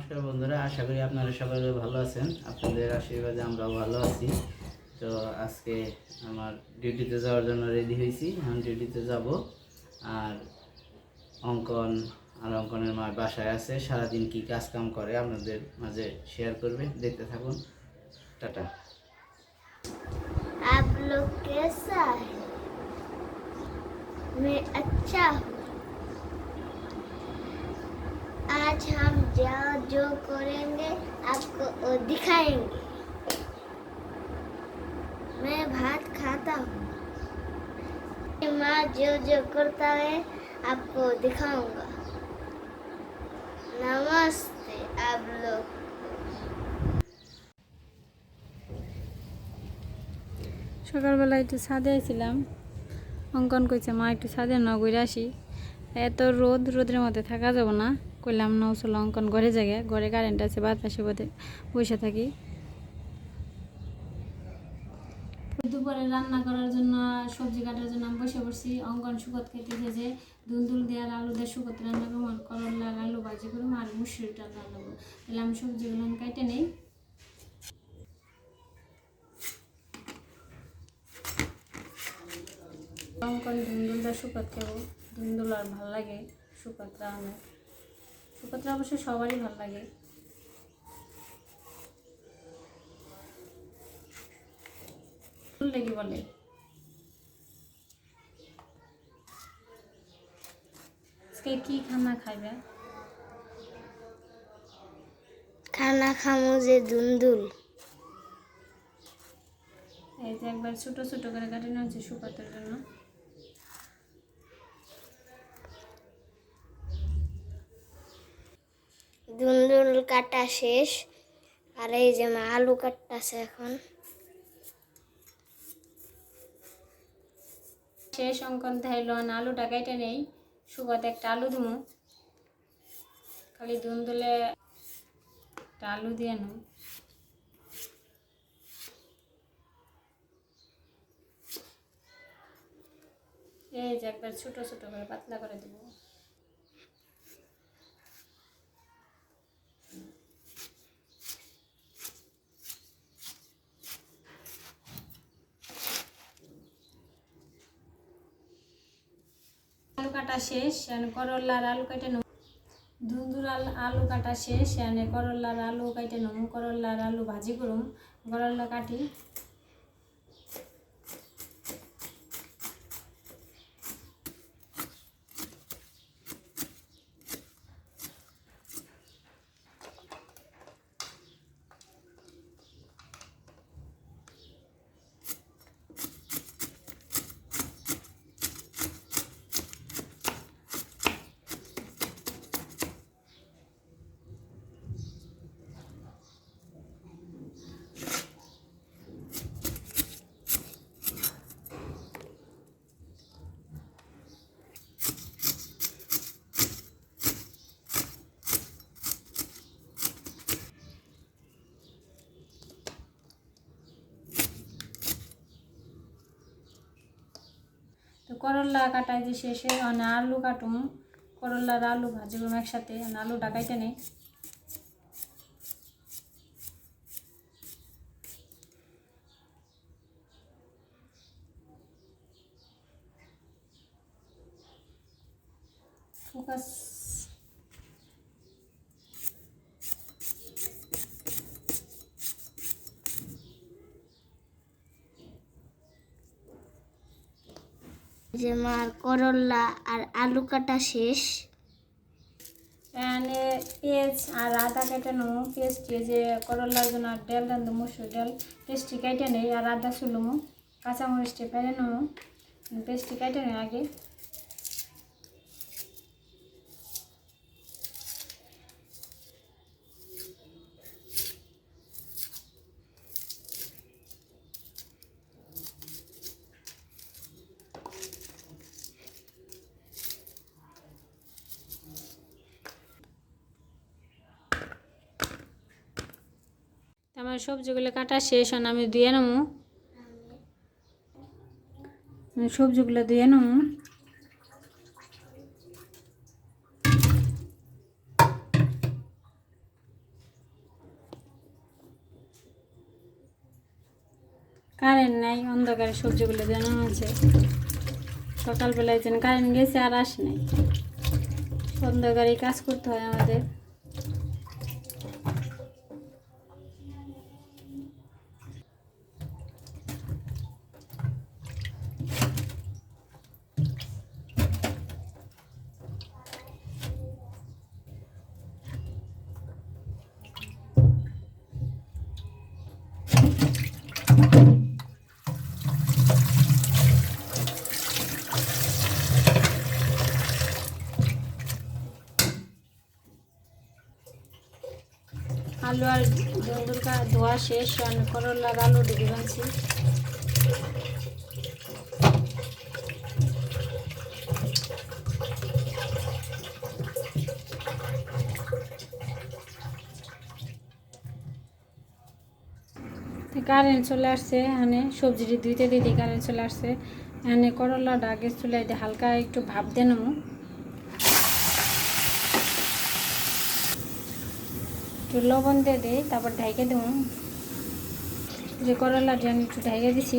নমস্কার বন্ধুরা আশা করি আপনারা সবাই ভালো আছেন আপনাদের আশীর্বাদে আমরাও ভালো আছি তো আজকে আমার ডিউটিতে যাওয়ার জন্য রেডি হয়েছি এখন ডিউটিতে যাব আর অঙ্কন আর অঙ্কনের মা বাসায় আছে সারাদিন কি কাজ কাম করে আপনাদের মাঝে শেয়ার করবে দেখতে থাকুন টাটা आप लोग कैसा है मैं अच्छा हूँ आज हम जो जो करेंगे आपको वो दिखाएंगे मैं भात खाता हूँ माँ जो जो करता है आपको दिखाऊंगा नमस्ते आप लोग সকালবেলা একটু ছাদে আইছিলাম অঙ্কন কইছে মা একটু ছাদে ন ঘুরে আসি এত রোদ রোদের মধ্যে থাকা যাব না কইলাম না চলো অঙ্কন ঘরে জায়গা ঘরে কারেন্ট আছে, বাতাসে বোধে, বসে থাকি। দুপুরে রান্না করার জন্য, সবজি কাটার জন্য আমি বসে পড়ছি। অঙ্কন শুকত খেতেছে যে দুন্দুল দেওয়ার আলু দিয়ে শুকত রান্না করব আর করলার আলু ভাজি করব, আর মুসুরিটা রান্না করব। তাহলে আমি সবজিগুলো কেটে নেই। অঙ্কন ধুন্দুলটা শুকত খাব। ধুন্দুল আর ভালো লাগে শুকতরা আমার শুকতরা অবশ্য সবারই ভালো লাগে। কি বলে। আজকে কি খানা খাইবে? খানা খামো যে দুন্দুল। এই যে একবার ছোট ছোট করে কাটে নেওয়া হচ্ছে শুকাতের জন্য দুন্দুল কাটা শেষ। আর এই যে মা আলু কাটতেছে এখন। শেষ অঙ্কন থাইলো না, আলুটা কেটে নেই। শুকাতে একটা আলু দিমু। খালি দুন্দুলে একটা আলু দিয়ে নেব এই যে একবার ছোট ছোট করে পাতলা করে দেবো আলু কাটা শেষ করল্লার আলু কেটে নেব ধুন্দুর আল কাটা শেষ এনে করল্লার আলু কেটে নেব করল্লার আলু ভাজি করুম। করল্লা কাটি তো করলা কাটাই যে শেষে আলু কাটুম করল্লার আলু ভাজি করুম একসাথে আলু ডাকাইতে নেই। যে মার করল্লা আর আলু কাটা শেষ। এনে পেঁয়াজ আর আদা কেটে নেব। পেঁয়াজ যে করলার জন্য আর ডাল রান্ধু মসুর ডাল। পেস্টটি কেটে নেই আর আদা চুলুমো কাঁচামরিচটি ফেলে নেব। পেস্টটি কেটে নেই আগে। আমার সবজিগুলো কাটা শেষ হন আমি ধুয়ে নেব। সবজিগুলো ধুয়ে নেব। কারেন্ট নাই, অন্ধকারে সবজিগুলো যেন আছে সকালবেলায় যেন কারেন্ট গেছে আর আস নাই। অন্ধকারে কাজ করতে হয় আমাদের। আলু আর ধোয়া শেষ করলার আলু ডুবে বানছি কারেন্ট চলে আসছে, এখানে সবজিটি ধুইতে দিতে কারেন্ট চলে আসছে। এখানে করলাটা আগে চলে হালকা একটু ভাপ দিয়ে একটু লবণ দিয়ে দিই, তারপর ঢাইকে দেবো। যে করলাটি আমি একটু ঢাইকে দিছি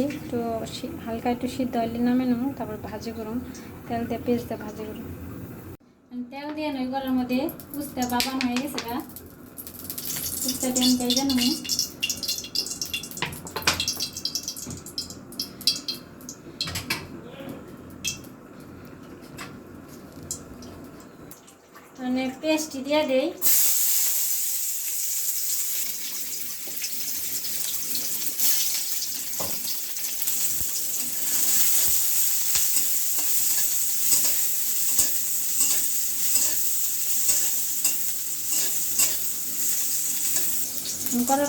সি- হালকা একটু সিদ্ধ হইলে নামে নেব তারপর ভাজি করুন তেল দিয়ে পেঁয়াজ দিয়ে ভাজি করুন আমি তেল দিয়ে নই করার মধ্যে উস্তা বাবান হয়ে গেছে গা। উস্তাটি আমি পেয়ে নেব। মানে পেস্টটি দিয়ে দেই।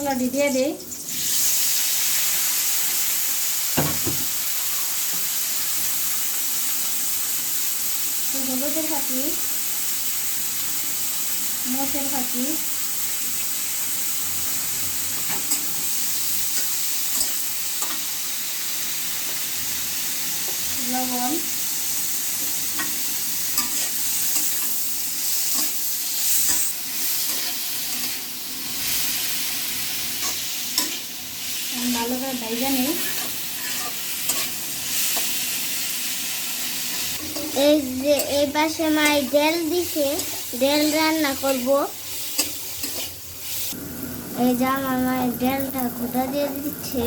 করলাটি দিয়ে দেই। হলুদের ফাঁকি মোচের ফাঁকি লবণ আমি করে নিই। এই যে, এই পাশে মাই ডেল দিছে ডেল রান্না করব। এই যে আমার মায়ের ডেলটা খুঁটা দিয়ে দিচ্ছে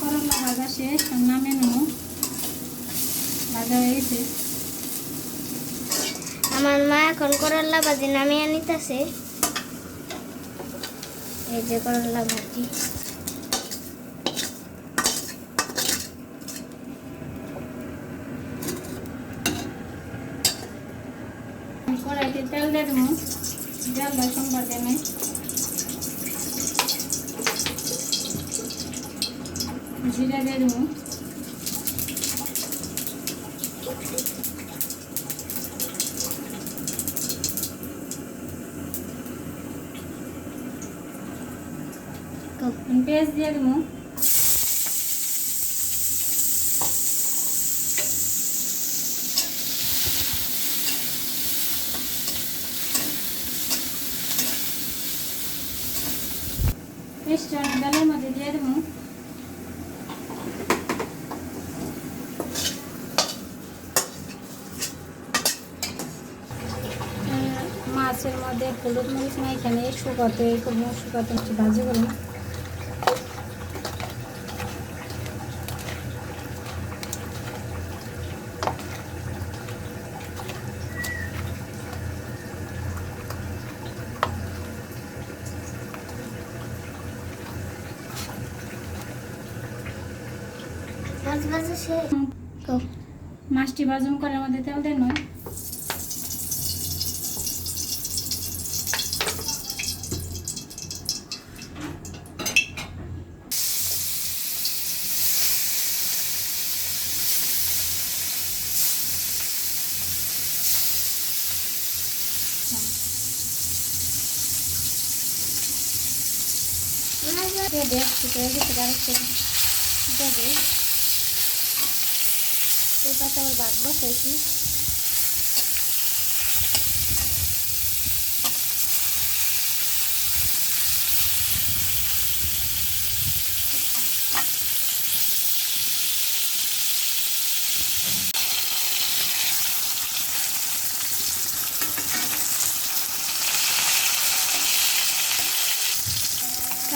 করলা ভাজা শেষ আর নামে নেব ভাজা হয়ে গেছে আমার মা এখন করল্লা ভাজি নামিয়ে নিতেছে। এই যে করল্লা ভাজি। তেল জিরা দিয়ে দেবো। পেঁয়াজ দিয়ে দেবো আমি ডালের মধ্যে দিয়ে দেবো মাছের মধ্যে হলুদ মরিচ না এখানে শুকাতে শুকাতে ভাজি করব মাছ ভাজা শেষ তো মাছটি ভাজুন করার মধ্যে তেল দেন নয় মাছ ভাজা দেখ কিছু কিছু আরেকটু দেবে এই পাশে আবার ভাত বসাইছি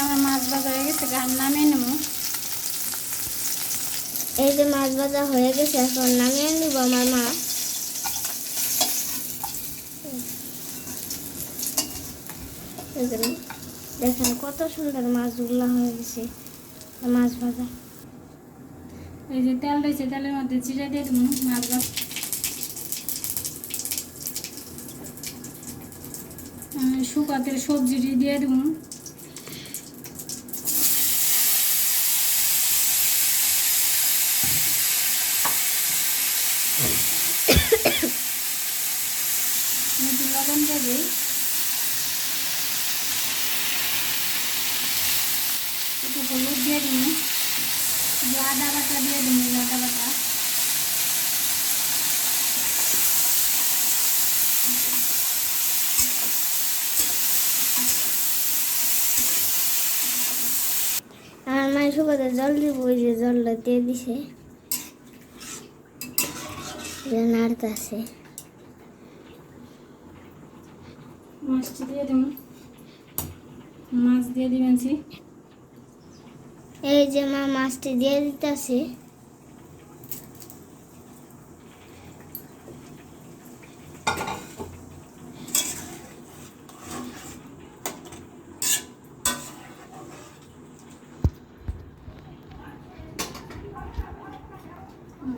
আমার মাছ ভাজা হয়ে গেছে গান নামিয়ে নেব। এই যে মাছ ভাজা হয়ে গেছে, এখন নামিয়ে নিব আমার মা। দেখেন কত সুন্দর মাছগুলো হয়ে গেছে মাছ ভাজা। এই যে তেল রয়েছে, তেলের মধ্যে জিরে দিয়ে দেবো, মাছ ভাজ। শুকাতের সবজিটি দিয়ে দেবো একটু দেবে একটু হলুদ দিয়ে দিন। আদা বাটা দিয়ে দিন আদা বাটা। আমার মা শুকাতে জল দিব, ওই যে জলটা দিয়ে দিছে। নাড়তেছে। মাছটি দিয়ে দিন মাছ দিয়ে দিবেন এই যে মা মাছটি দিয়ে দিতেছে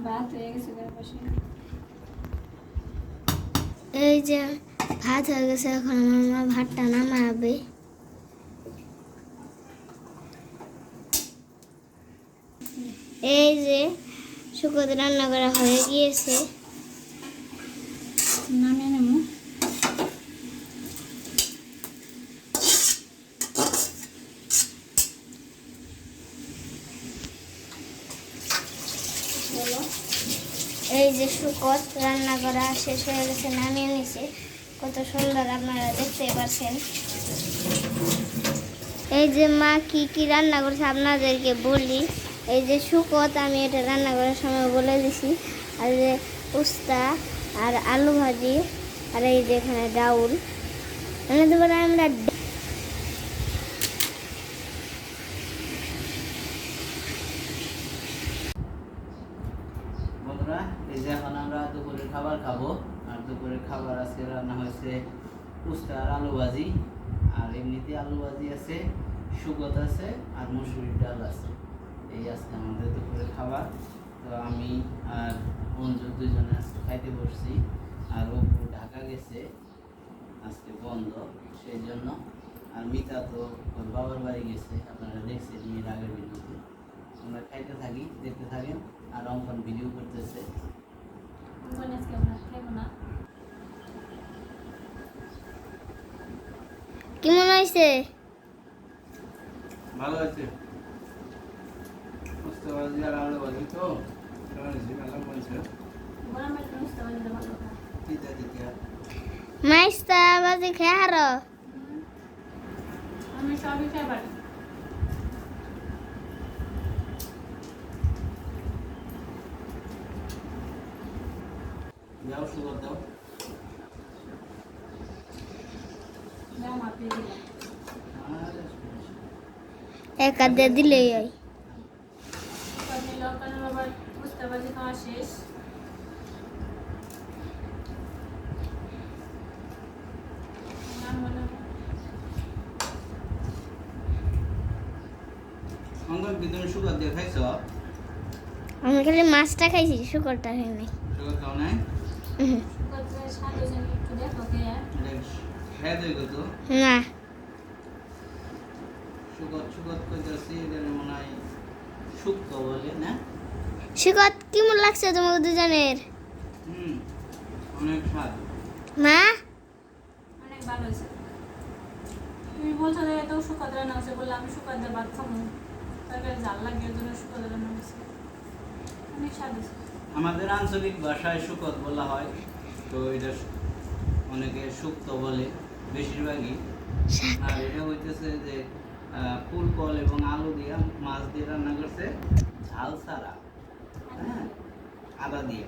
ভাত হয়ে গেছে তার পাশে এই যে ভাত হয়ে গেছে এখন আমার মা ভাতটা নামাবে। এই যে শুকোতে রান্না করা হয়ে গিয়েছে। নামিয়ে নেব। এই যে শুকত রান্না করা শেষ হয়ে গেছে নামিয়ে নিছে কত সুন্দর আপনারা দেখতে পাচ্ছেন। এই যে মা কি কি রান্না করছে আপনাদেরকে বলি। এই যে শুকত, আমি এটা রান্না করার সময় বলে দিছি। আর যে উস্তা আর আলু ভাজি, আর এই যে এখানে ডাউল। এনে দেবো আমরা বন্ধুরা এই যে এখন আমরা দুপুরের খাবার খাব আর দুপুরের খাবার আজকে রান্না হয়েছে উস্তা আর আলু ভাজি আর এমনিতে আলু ভাজি আছে, সুগত আছে, আর মুসুরির ডাল আছে। এই আজকে আমাদের দুপুরের খাবার। তো আমি আর অঞ্জু দুজনে আজকে খাইতে বসছি, আর অপু ঢাকা গেছে, আজকে বন্ধ, সেই জন্য। আর মিতা তো ওর বাবার বাড়ি গেছে, আপনারা দেখছেন মেয়ের আগের ভিডিওতে। আমরা খাইতে থাকি, দেখতে থাকেন, আর অঙ্কন ভিডিও করতেছে। আজকে আমরা না। কেমন হয়েছে? ভালো আছে। বুঝতে পারছি আর আলু ভাজি তো। গরম একটু মিষ্টি বানিয়ে দেবো ভালো খায়। দিতে দিতে মাইস্তা বাজি খেয়ে হারো? আমি সবই খাই পারি যাও সুগর দাও মাপিয়ে দিলাম আর এক আধে দিলেই হয় আপনি লঙ্কানের আবার বুঝতে পারছি খাওয়া শেষ নাম বলো। অঙ্কন কি সুগার দিয়ে খাইছ? আমি খালি মাছটা খাইছি শুকরটা খাই নাই। সুগার খাও নাই? উহুম। স্বাদ হয়েছে একটু দেখো খেয়ে খেয়ে দেয় তো। না। কইতাছি মনে হয় শুক্ত বলে না? কেমন লাগছে তোমাকে দুজনের? হুম অনেক স্বাদ। মা? অনেক ভালো হয়েছে। তুমি বলছো যে এত শুকাত রান্না হচ্ছে বললে আমি শুকাত দিয়ে ভাত খাব। তরকারি জাল লাগে এর জন্য শুকাত রান্না হচ্ছে অনেক স্বাদ হয়েছে। আমাদের আঞ্চলিক ভাষায় শুকত বলা হয় তো এটা অনেকে সুক্ত বলে বেশিরভাগই। আর এটা হইতেছে যে ফুল কল এবং আলু দিয়ে মাছ দিয়ে রান্না করছে। ঝাল ছাড়া হ্যাঁ আদা দিয়ে।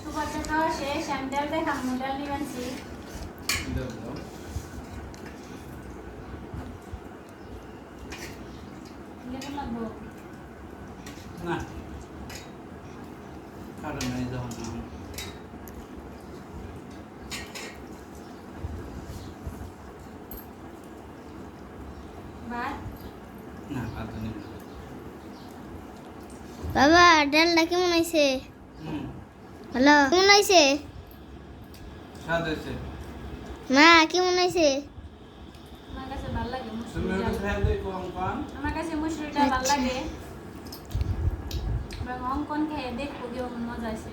শুকাতে খাওয়া শেষ আমি ডাল দেখাম ডাল নিয়ে আনছি। লাগবো? না কারণ নাই যখন না ভাত না ভাত নেই বাবা ডালটা কেমন হয়েছে? হ্যালো? কেমন হয়েছে? মা কেমন হয়েছে? আমার কাছে আমার মুসুরিটা ভালো আচ্ছা। লাগে। এবং অঙ্কন খেয়ে দেখব কেমন মজা আছে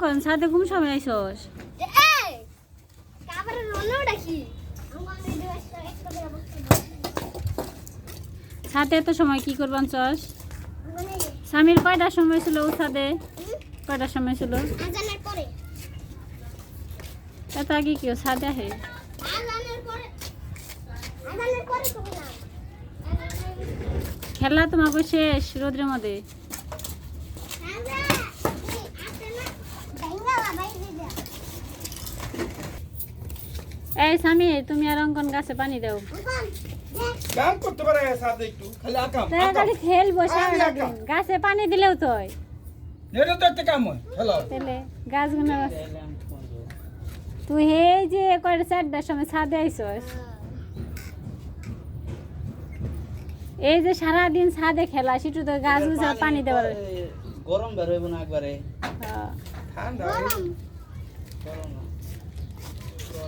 অঙ্কন সাথে ঘুম সময় আইসস সাথে এত সময় কি করবান চস স্বামীর কয়টার সময় ছিল ও সাথে কয়টার সময় ছিল? এত আগে কেউ সাথে আহে? খেলা তোমাকে শেষ রোদ্রের মধ্যে। এই স্বামী তুমি আর অঙ্কন গাছে পানি দাও। কাম করতে পারে সাথে একটু খালি আকাম তাড়াতাড়ি খেলব সারাদিন গাছে পানি দিলেও তো এটা তো একটা কাম হয় হ্যালো তাহলে গাছগুলো তুই হে যে চারটার সময় ছাদে আইসস। এই যে সারাদিন ছাদে খেলা সেটু তো গাছ গুছা পানি দেওয়ার। গরম বের হইব না একবারে। হ্যাঁ। ঠান্ডা গরম না গরম পানি আছে যে দেখো আমরা কাটি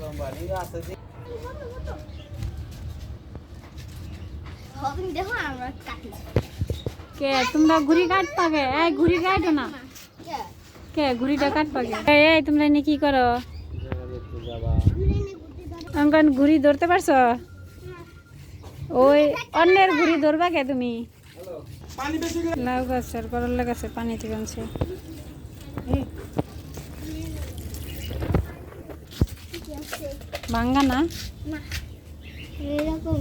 কে তোমরা ঘুড়ি কাট পাগে এই ঘুড়ি কাটো না। কে ঘুড়িটা কাট পাগে এই তোমরা এনে কি করো? অঙ্কন ঘুড়ি ধরতে পারছ? ওই অন্যের ঘুড়ি ধরবা কে তুমি? লাউ গাছের করলা গাছে পানি থেকে আনছে ভাঙ্গা না? এরকম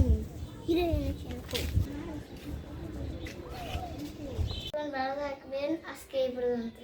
ভালো থাকবেন। আজকে এই পর্যন্ত